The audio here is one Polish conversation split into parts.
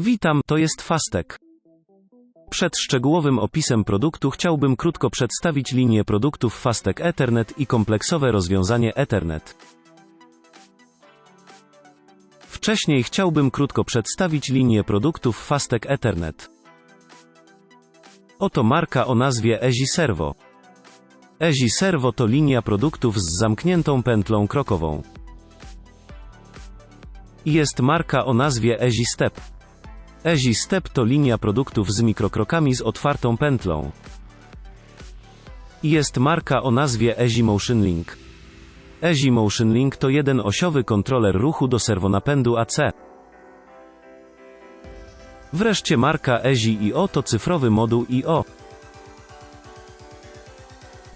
Witam, to jest Fastek. Przed szczegółowym opisem produktu chciałbym krótko przedstawić linię produktów Fastek Ethernet i kompleksowe rozwiązanie Ethernet. Wcześniej chciałbym krótko przedstawić linię produktów Fastek Ethernet. Oto marka o nazwie Ezi Servo. Ezi Servo to linia produktów z zamkniętą pętlą krokową. Jest marka o nazwie Ezi Step. Ezi Step to linia produktów z mikrokrokami z otwartą pętlą. Jest marka o nazwie Ezi Motion Link. Ezi Motion Link to jeden osiowy kontroler ruchu do serwonapędu AC. Wreszcie marka Ezi IO to cyfrowy moduł IO.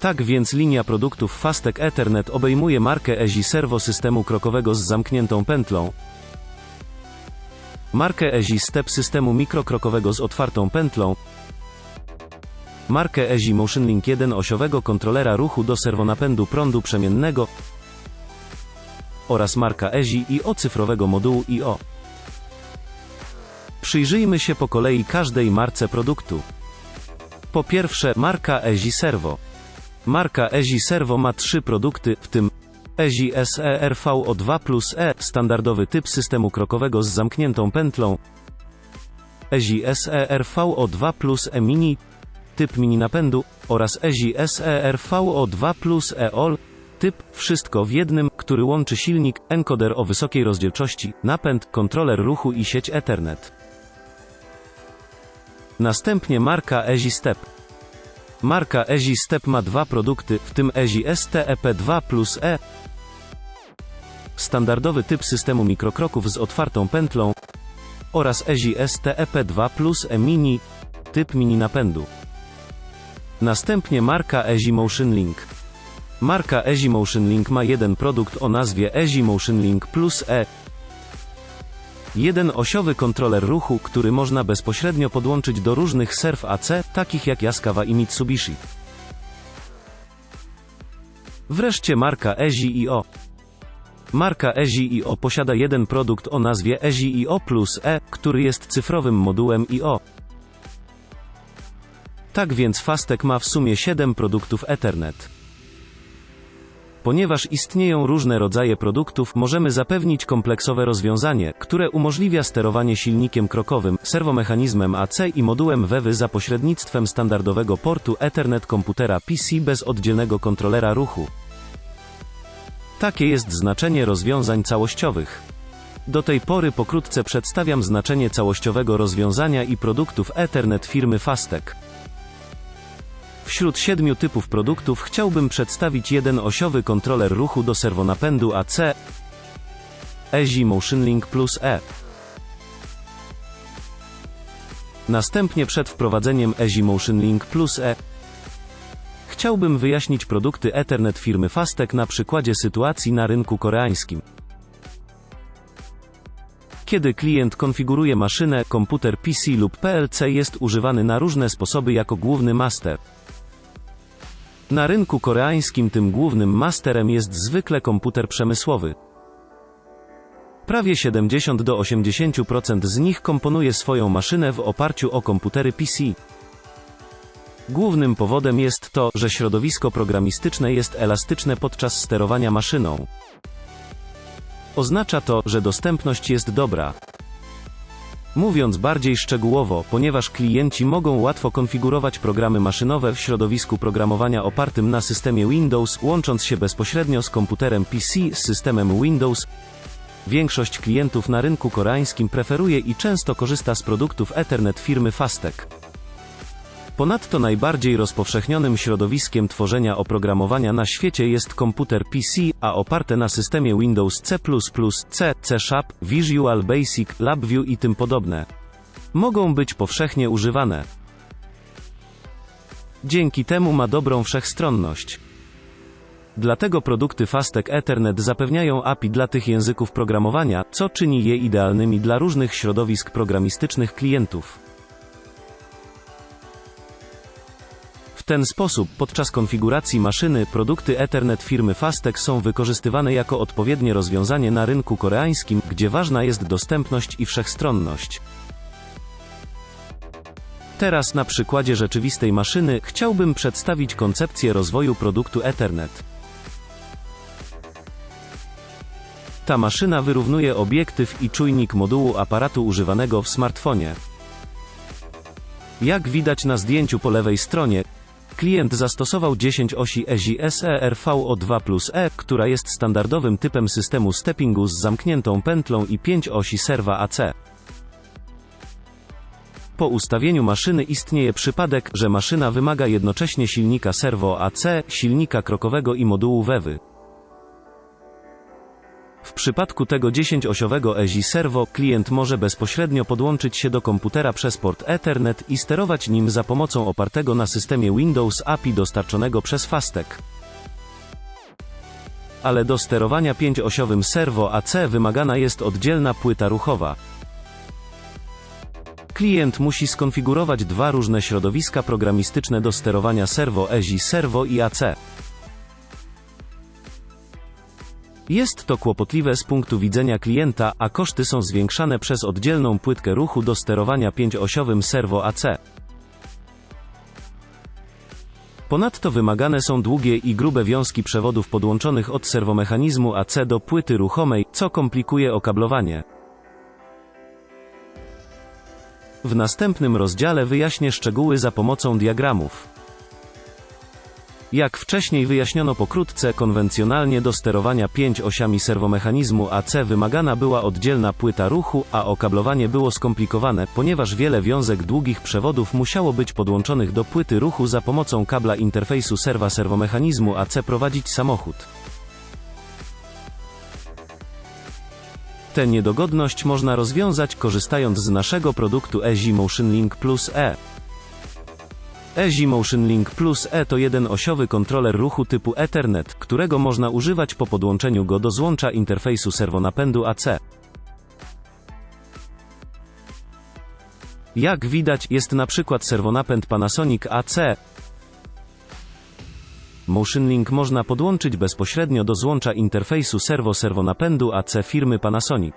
Tak więc linia produktów Fastek Ethernet obejmuje markę Ezi Servo systemu krokowego z zamkniętą pętlą, markę Ezi Step systemu mikrokrokowego z otwartą pętlą, markę Ezi Motion Link 1 osiowego kontrolera ruchu do serwonapędu prądu przemiennego oraz marka Ezi IO cyfrowego modułu IO. Przyjrzyjmy się po kolei każdej marce produktu. Po pierwsze, marka Ezi Servo. Marka Ezi Servo ma trzy produkty, w tym Ezi SERVO2 plus E, standardowy typ systemu krokowego z zamkniętą pętlą, Ezi SERVO2 plus E mini, typ mini napędu, oraz Ezi SERVO2 plus E-OL, typ, wszystko w jednym, który łączy silnik, encoder o wysokiej rozdzielczości, napęd, kontroler ruchu i sieć Ethernet. Następnie marka Ezi Step. Marka Ezi Step ma dwa produkty, w tym Ezi STEP2 plus E, standardowy typ systemu mikrokroków z otwartą pętlą, oraz Ezi STEP2 plus E Mini, typ mini napędu. Następnie marka Ezi Motion Link. Marka Ezi Motion Link ma jeden produkt o nazwie Ezi Motion Link Plus E. Jeden osiowy kontroler ruchu, który można bezpośrednio podłączyć do różnych serw AC, takich jak Yaskawa i Mitsubishi. Wreszcie marka Ezi IO. Marka Ezi IO posiada jeden produkt o nazwie Ezi IO Plus E, który jest cyfrowym modułem IO. Tak więc Fastek ma w sumie 7 produktów Ethernet. Ponieważ istnieją różne rodzaje produktów, możemy zapewnić kompleksowe rozwiązanie, które umożliwia sterowanie silnikiem krokowym, serwomechanizmem AC i modułem WEWY za pośrednictwem standardowego portu Ethernet komputera PC bez oddzielnego kontrolera ruchu. Takie jest znaczenie rozwiązań całościowych. Do tej pory pokrótce przedstawiam znaczenie całościowego rozwiązania i produktów Ethernet firmy Fastek. Wśród siedmiu typów produktów chciałbym przedstawić jeden osiowy kontroler ruchu do serwonapędu AC Ezi Motion Link Plus E. Następnie przed wprowadzeniem Ezi Motion Link Plus E chciałbym wyjaśnić produkty Ethernet firmy Fastek na przykładzie sytuacji na rynku koreańskim. Kiedy klient konfiguruje maszynę, komputer PC lub PLC jest używany na różne sposoby jako główny master. Na rynku koreańskim tym głównym masterem jest zwykle komputer przemysłowy. Prawie 70 do 80% z nich komponuje swoją maszynę w oparciu o komputery PC. Głównym powodem jest to, że środowisko programistyczne jest elastyczne podczas sterowania maszyną. Oznacza to, że dostępność jest dobra. Mówiąc bardziej szczegółowo, ponieważ klienci mogą łatwo konfigurować programy maszynowe w środowisku programowania opartym na systemie Windows, łącząc się bezpośrednio z komputerem PC z systemem Windows, większość klientów na rynku koreańskim preferuje i często korzysta z produktów Ethernet firmy Fastek. Ponadto najbardziej rozpowszechnionym środowiskiem tworzenia oprogramowania na świecie jest komputer PC, a oparte na systemie Windows C++, C, C Sharp, Visual Basic, LabVIEW i tym podobne. Mogą być powszechnie używane. Dzięki temu ma dobrą wszechstronność. Dlatego produkty Fastek Ethernet zapewniają API dla tych języków programowania, co czyni je idealnymi dla różnych środowisk programistycznych klientów. W ten sposób, podczas konfiguracji maszyny, produkty Ethernet firmy Fastek są wykorzystywane jako odpowiednie rozwiązanie na rynku koreańskim, gdzie ważna jest dostępność i wszechstronność. Teraz na przykładzie rzeczywistej maszyny chciałbym przedstawić koncepcję rozwoju produktu Ethernet. Ta maszyna wyrównuje obiektyw i czujnik modułu aparatu używanego w smartfonie. Jak widać na zdjęciu po lewej stronie, klient zastosował 10 osi EZI SERVO2 plus E, która jest standardowym typem systemu steppingu z zamkniętą pętlą i 5 osi serwa AC. Po ustawieniu maszyny istnieje przypadek, że maszyna wymaga jednocześnie silnika serwo AC, silnika krokowego i modułu wewy. W przypadku tego 10-osiowego EZI Servo klient może bezpośrednio podłączyć się do komputera przez port Ethernet i sterować nim za pomocą opartego na systemie Windows API dostarczonego przez Fastek. Ale do sterowania 5-osiowym Servo AC wymagana jest oddzielna płyta ruchowa. Klient musi skonfigurować dwa różne środowiska programistyczne do sterowania serwo EZI Servo i AC. Jest to kłopotliwe z punktu widzenia klienta, a koszty są zwiększane przez oddzielną płytkę ruchu do sterowania 5-osiowym serwo AC. Ponadto wymagane są długie i grube wiązki przewodów podłączonych od serwomechanizmu AC do płyty ruchomej, co komplikuje okablowanie. W następnym rozdziale wyjaśnię szczegóły za pomocą diagramów. Jak wcześniej wyjaśniono pokrótce, konwencjonalnie do sterowania 5 osiami serwomechanizmu AC wymagana była oddzielna płyta ruchu, a okablowanie było skomplikowane, ponieważ wiele wiązek długich przewodów musiało być podłączonych do płyty ruchu za pomocą kabla interfejsu serwa serwomechanizmu AC prowadzić samochód. Tę niedogodność można rozwiązać korzystając z naszego produktu EZI Motion Link Plus E. EZI Motion Link Plus E to jeden osiowy kontroler ruchu typu Ethernet, którego można używać po podłączeniu go do złącza interfejsu serwonapędu AC. Jak widać, jest na przykład serwonapęd Panasonic AC. Motion Link można podłączyć bezpośrednio do złącza interfejsu serwo-serwonapędu AC firmy Panasonic.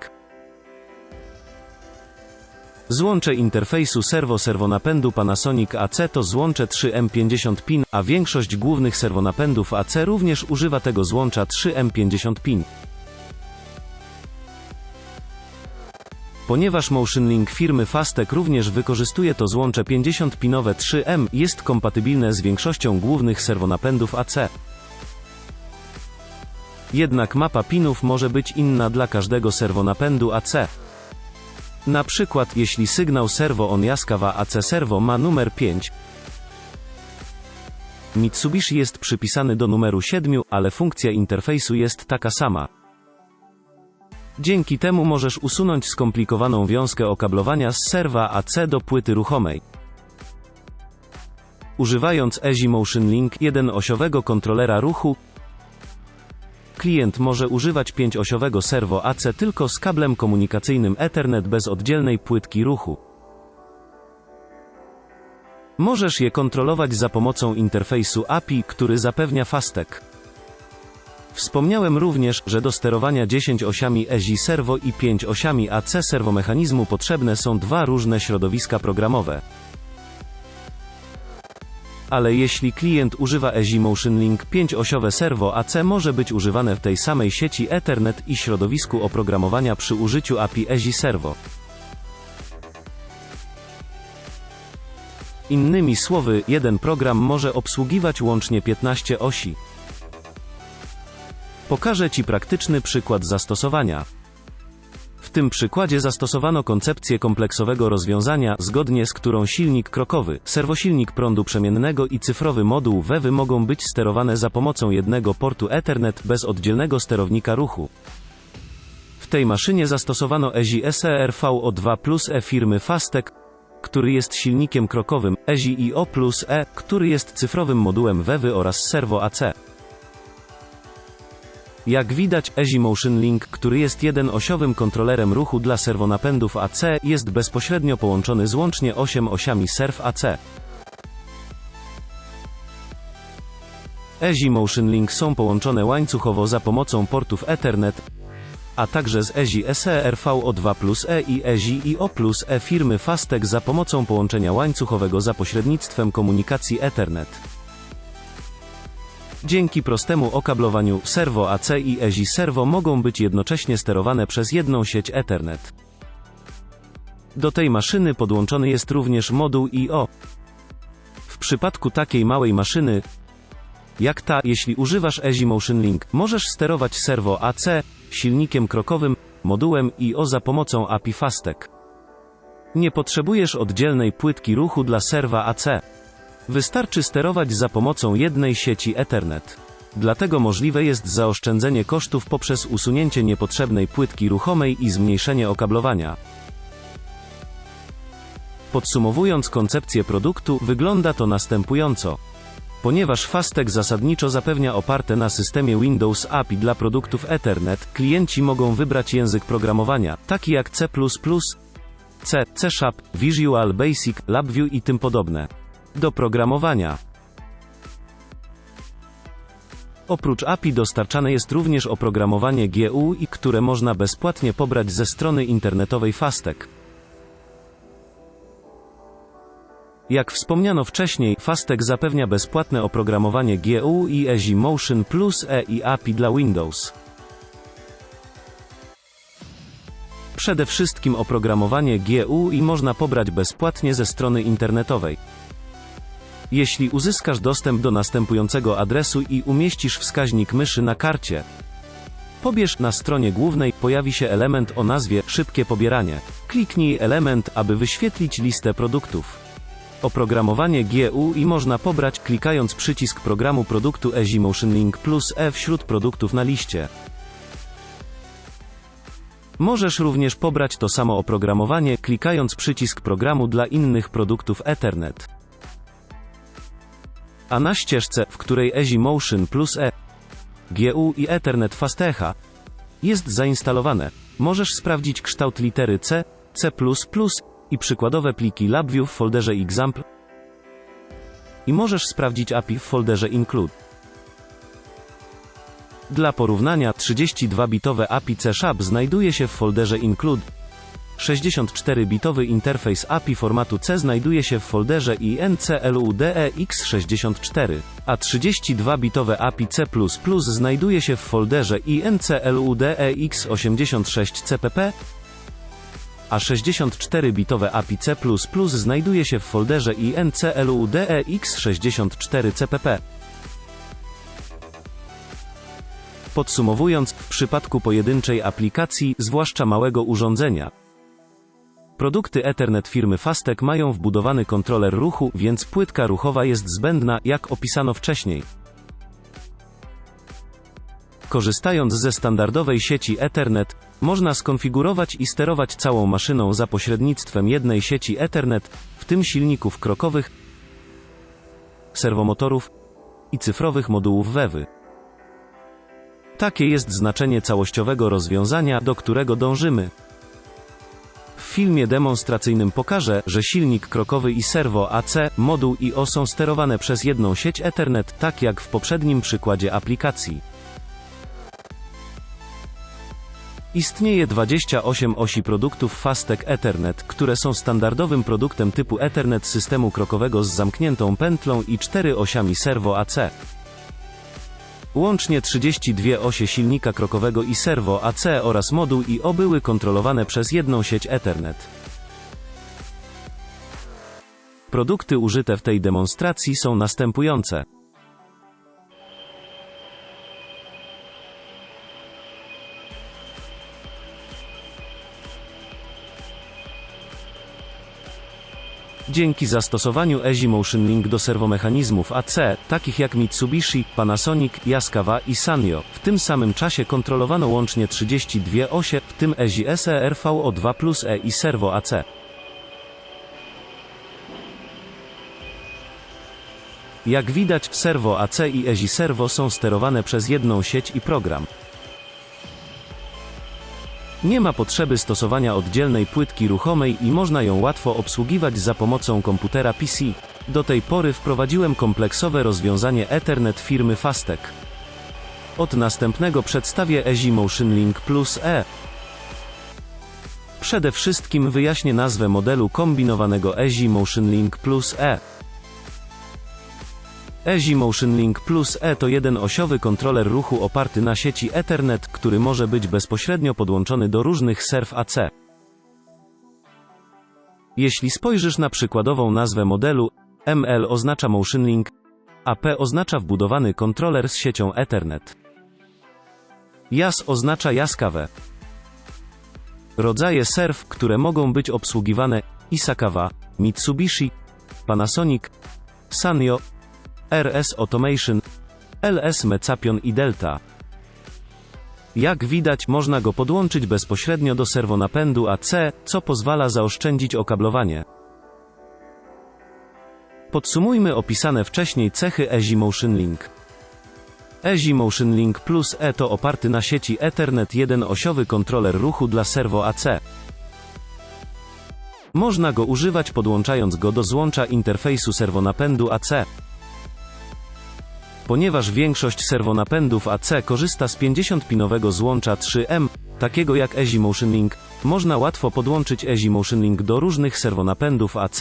Złącze interfejsu serwo-serwonapędu Panasonic AC to złącze 3M50 PIN, a większość głównych serwonapędów AC również używa tego złącza 3M50 PIN. Ponieważ Motion Link firmy Fastek również wykorzystuje to złącze 50-pinowe 3M, jest kompatybilne z większością głównych serwonapędów AC. Jednak mapa pinów może być inna dla każdego serwonapędu AC. Na przykład, jeśli sygnał serwo on Yaskawa AC Servo ma numer 5, Mitsubishi jest przypisany do numeru 7, ale funkcja interfejsu jest taka sama. Dzięki temu możesz usunąć skomplikowaną wiązkę okablowania z serwa AC do płyty ruchomej. Używając EZI Motion Link 1-osiowego kontrolera ruchu, klient może używać 5-osiowego serwo AC tylko z kablem komunikacyjnym Ethernet bez oddzielnej płytki ruchu. Możesz je kontrolować za pomocą interfejsu API, który zapewnia Fastek. Wspomniałem również, że do sterowania 10 osiami EZI Servo i 5 osiami AC serwomechanizmu potrzebne są dwa różne środowiska programowe. Ale jeśli klient używa EZI Motion Link 5-osiowe serwo AC może być używane w tej samej sieci Ethernet i środowisku oprogramowania przy użyciu API EZI Servo. Innymi słowy, jeden program może obsługiwać łącznie 15 osi. Pokażę Ci praktyczny przykład zastosowania. Tym przykładzie zastosowano koncepcję kompleksowego rozwiązania, zgodnie z którą silnik krokowy, serwosilnik prądu przemiennego i cyfrowy moduł wewy mogą być sterowane za pomocą jednego portu Ethernet bez oddzielnego sterownika ruchu. W tej maszynie zastosowano EZI SERVO2 plus E firmy Fastek, który jest silnikiem krokowym, EZI IO plus E, który jest cyfrowym modułem wewy oraz serwo AC. Jak widać, EZI Motion Link, który jest jeden-osiowym kontrolerem ruchu dla serwonapędów AC, jest bezpośrednio połączony z łącznie 8 osiami serw AC. EZI Motion Link są połączone łańcuchowo za pomocą portów Ethernet, a także z EZI SERVO2 plus E i EZI IO plus E firmy Fastek za pomocą połączenia łańcuchowego za pośrednictwem komunikacji Ethernet. Dzięki prostemu okablowaniu serwo AC i EZI serwo mogą być jednocześnie sterowane przez jedną sieć Ethernet. Do tej maszyny podłączony jest również moduł IO. W przypadku takiej małej maszyny, jak ta, jeśli używasz EZI Motion Link, możesz sterować serwo AC, silnikiem krokowym, modułem IO za pomocą API Fastek. Nie potrzebujesz oddzielnej płytki ruchu dla serwa AC. Wystarczy sterować za pomocą jednej sieci Ethernet. Dlatego możliwe jest zaoszczędzenie kosztów poprzez usunięcie niepotrzebnej płytki ruchomej i zmniejszenie okablowania. Podsumowując koncepcję produktu, wygląda to następująco. Ponieważ Fastek zasadniczo zapewnia oparte na systemie Windows API dla produktów Ethernet, klienci mogą wybrać język programowania, taki jak C++, C, C Sharp, Visual Basic, LabVIEW i tym podobne. Do programowania. Oprócz API dostarczane jest również oprogramowanie GUI, które można bezpłatnie pobrać ze strony internetowej Fastek. Jak wspomniano wcześniej, Fastek zapewnia bezpłatne oprogramowanie GUI EZI Motion Plus E i API dla Windows. Przede wszystkim oprogramowanie GUI można pobrać bezpłatnie ze strony internetowej. Jeśli uzyskasz dostęp do następującego adresu i umieścisz wskaźnik myszy na karcie, pobierz na stronie głównej, pojawi się element o nazwie Szybkie pobieranie. Kliknij element, aby wyświetlić listę produktów. Oprogramowanie GUI można pobrać, klikając przycisk programu produktu EZI Motion Link Plus E wśród produktów na liście. Możesz również pobrać to samo oprogramowanie, klikając przycisk programu dla innych produktów Ethernet. A na ścieżce, w której EZI Motion plus E, GUI Ethernet Fastecha jest zainstalowane, możesz sprawdzić kształt litery C, C++ i przykładowe pliki LabVIEW w folderze Example i możesz sprawdzić API w folderze Include. Dla porównania 32-bitowe API C Sharp znajduje się w folderze Include. 64-bitowy interfejs API formatu C znajduje się w folderze INCLUDEX64, a 32-bitowe API C++ znajduje się w folderze INCLUDEX86CPP, a 64-bitowe API C++ znajduje się w folderze INCLUDEX64CPP. Podsumowując, w przypadku pojedynczej aplikacji, zwłaszcza małego urządzenia, produkty Ethernet firmy Fastek mają wbudowany kontroler ruchu, więc płytka ruchowa jest zbędna, jak opisano wcześniej. Korzystając ze standardowej sieci Ethernet, można skonfigurować i sterować całą maszyną za pośrednictwem jednej sieci Ethernet, w tym silników krokowych, serwomotorów i cyfrowych modułów wewy. Takie jest znaczenie całościowego rozwiązania, do którego dążymy. Filmie demonstracyjnym pokażę, że silnik krokowy i serwo AC, moduł IO są sterowane przez jedną sieć Ethernet, tak jak w poprzednim przykładzie aplikacji. Istnieje 28 osi produktów Fastek Ethernet, które są standardowym produktem typu Ethernet systemu krokowego z zamkniętą pętlą i 4 osiami serwo AC. Łącznie 32 osie silnika krokowego i serwo AC oraz moduł IO były kontrolowane przez jedną sieć Ethernet. Produkty użyte w tej demonstracji są następujące. Dzięki zastosowaniu EZI Motion Link do serwomechanizmów AC, takich jak Mitsubishi, Panasonic, Yaskawa i Sanyo, w tym samym czasie kontrolowano łącznie 32 osie, w tym EZI SERVO2 plus E i serwo AC. Jak widać, serwo AC i EZI serwo są sterowane przez jedną sieć i program. Nie ma potrzeby stosowania oddzielnej płytki ruchomej i można ją łatwo obsługiwać za pomocą komputera PC. Do tej pory wprowadziłem kompleksowe rozwiązanie Ethernet firmy Fastek. Od następnego przedstawię EZI Motion Link Plus E. Przede wszystkim wyjaśnię nazwę modelu kombinowanego EZI Motion Link Plus E. EZI Motion Link Plus E to jeden osiowy kontroler ruchu oparty na sieci Ethernet, który może być bezpośrednio podłączony do różnych serw AC. Jeśli spojrzysz na przykładową nazwę modelu, ML oznacza Motion Link, a P oznacza wbudowany kontroler z siecią Ethernet. JAS oznacza jaskawe. Rodzaje serw, które mogą być obsługiwane Isakawa, Mitsubishi, Panasonic, Sanyo, RS Automation, LS Mecapion i Delta. Jak widać, można go podłączyć bezpośrednio do serwonapędu AC, co pozwala zaoszczędzić okablowanie. Podsumujmy opisane wcześniej cechy EZI Motion Link. EZI Motion Link Plus E to oparty na sieci Ethernet jednoosiowy kontroler ruchu dla serwo AC. Można go używać podłączając go do złącza interfejsu serwonapędu AC. Ponieważ większość serwonapędów AC korzysta z 50-pinowego złącza 3M, takiego jak EZI Motion Link, można łatwo podłączyć EZI Motion Link do różnych serwonapędów AC,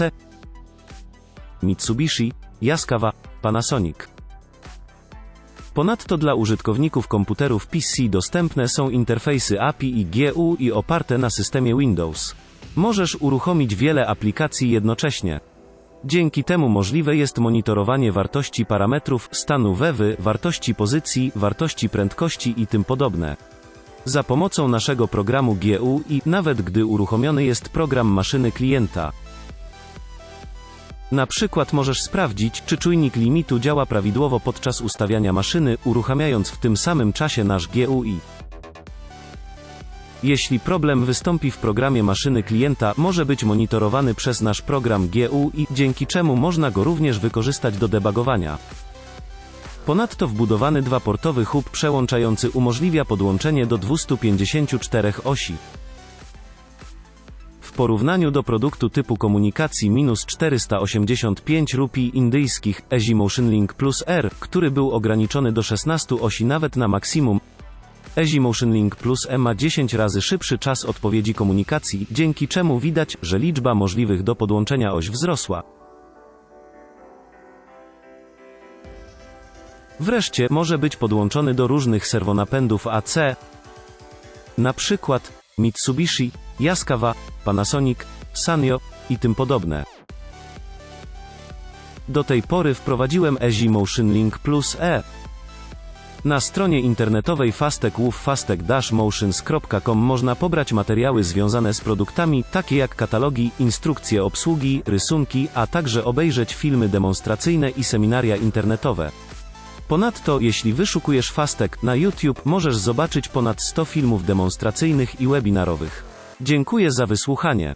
Mitsubishi, Yaskawa, Panasonic. Ponadto dla użytkowników komputerów PC dostępne są interfejsy API i GU i oparte na systemie Windows. Możesz uruchomić wiele aplikacji jednocześnie. Dzięki temu możliwe jest monitorowanie wartości parametrów, stanu wewy, wartości pozycji, wartości prędkości i tym podobne. Za pomocą naszego programu GU i nawet gdy uruchomiony jest program maszyny klienta. Na przykład możesz sprawdzić, czy czujnik limitu działa prawidłowo podczas ustawiania maszyny, uruchamiając w tym samym czasie nasz GUI. Jeśli problem wystąpi w programie maszyny klienta, może być monitorowany przez nasz program GUI, dzięki czemu można go również wykorzystać do debugowania. Ponadto wbudowany dwaportowy hub przełączający umożliwia podłączenie do 254 osi. W porównaniu do produktu typu komunikacji minus 485 rupii indyjskich EZI Motion Link Plus R, który był ograniczony do 16 osi nawet na maksimum, EZI Motion Link Plus E ma 10 razy szybszy czas odpowiedzi komunikacji, dzięki czemu widać, że liczba możliwych do podłączenia oś wzrosła. Wreszcie może być podłączony do różnych serwonapędów AC, na przykład Mitsubishi, Yaskawa, Panasonic, Sanyo i tym podobne. Do tej pory wprowadziłem EZI Motion Link Plus E. Na stronie internetowej Fastek Wów fastek-motions.com można pobrać materiały związane z produktami, takie jak katalogi, instrukcje obsługi, rysunki, a także obejrzeć filmy demonstracyjne i seminaria internetowe. Ponadto, jeśli wyszukujesz Fastek na YouTube, możesz zobaczyć ponad 100 filmów demonstracyjnych i webinarowych. Dziękuję za wysłuchanie.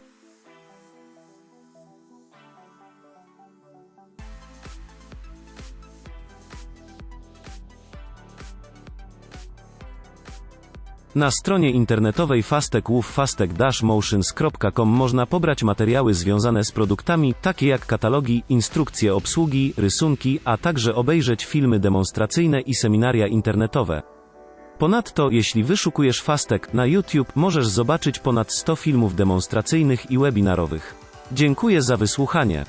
Na stronie internetowej Fastek Wów fastek-motions.com można pobrać materiały związane z produktami, takie jak katalogi, instrukcje obsługi, rysunki, a także obejrzeć filmy demonstracyjne i seminaria internetowe. Ponadto, jeśli wyszukujesz Fastek na YouTube, możesz zobaczyć ponad 100 filmów demonstracyjnych i webinarowych. Dziękuję za wysłuchanie.